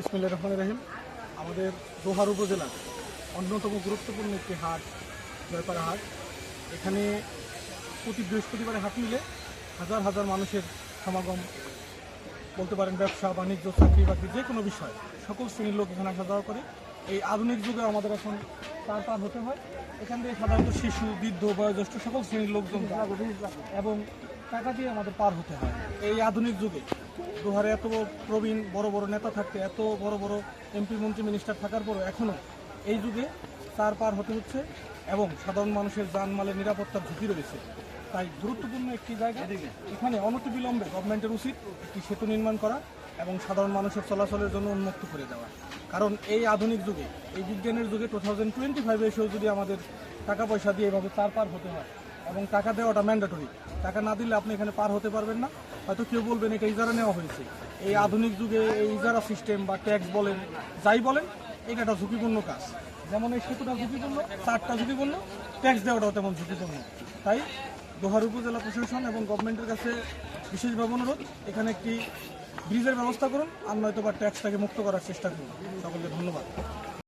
ইসমিল্লা রহমান রহিম। আমাদের দোহার উপজেলার অন্যতম গুরুত্বপূর্ণ একটি হাট, জয়পাড়া হাট। এখানে প্রতি বৃহস্পতিবারে হাট মিলে হাজার হাজার মানুষের সমাগম। বলতে পারেন ব্যবসা, বাণিজ্য, চাকরি বাকরি, যে কোনো বিষয়, সকল শ্রেণির লোক এখানে আসা যাওয়া করে। এই আধুনিক যুগে আমাদের এখন পার পার হতে হয়। এখান থেকে সাধারণত শিশু, বৃদ্ধ, বয়োজ্যেষ্ঠ, সকল শ্রেণির লোকজন এবং টাকা দিয়ে আমাদের পার হতে হয়। এই আধুনিক যুগে দোহারে এত প্রবীণ বড় বড় নেতা থাকতে, এত বড় বড় এমপি মন্ত্রী মিনিস্টার থাকার পরও এখনও এই যুগে তার পার হতে হচ্ছে এবং সাধারণ মানুষের যানমালের নিরাপত্তার ঝুঁকি রয়েছে। তাই গুরুত্বপূর্ণ একটি জায়গা, এখানে অনতিবিলম্বে গভর্নমেন্টের উচিত একটি সেতু নির্মাণ করা এবং সাধারণ মানুষের চলাচলের জন্য উন্মুক্ত করে দেওয়া। কারণ এই আধুনিক যুগে, এই বিজ্ঞানের যুগে টু থাউজেন্ড টোয়েন্টি ফাইভে এসেও যদি আমাদের টাকা পয়সা দিয়ে এভাবে তার পার হতে হয় এবং টাকা দেওয়াটা ম্যান্ডেটরি। টাকা না দিলে আপনি এখানে পার হতে পারবেন না। হয়তো কেউ বলবেন, এটা ইজারা নেওয়া হয়েছে। এই আধুনিক যুগে এই ইজারা সিস্টেম বা ট্যাক্স বলেন, যাই বলেন এটা একটা ঝুঁকিপূর্ণ কাজ। যেমন এই সেতুটা ঝুঁকিপূর্ণ, চারটা ঝুঁকিপূর্ণ ট্যাক্স দেওয়াটাও তেমন ঝুঁকিপূর্ণ। তাই দোহার উপজেলা প্রশাসন এবং গভর্নমেন্টের কাছে বিশেষভাবে অনুরোধ, এখানে একটি ব্রিজের ব্যবস্থা করুন, আর নয়তো বা ট্যাক্সটাকে মুক্ত করার চেষ্টা করুন। সকলকে ধন্যবাদ।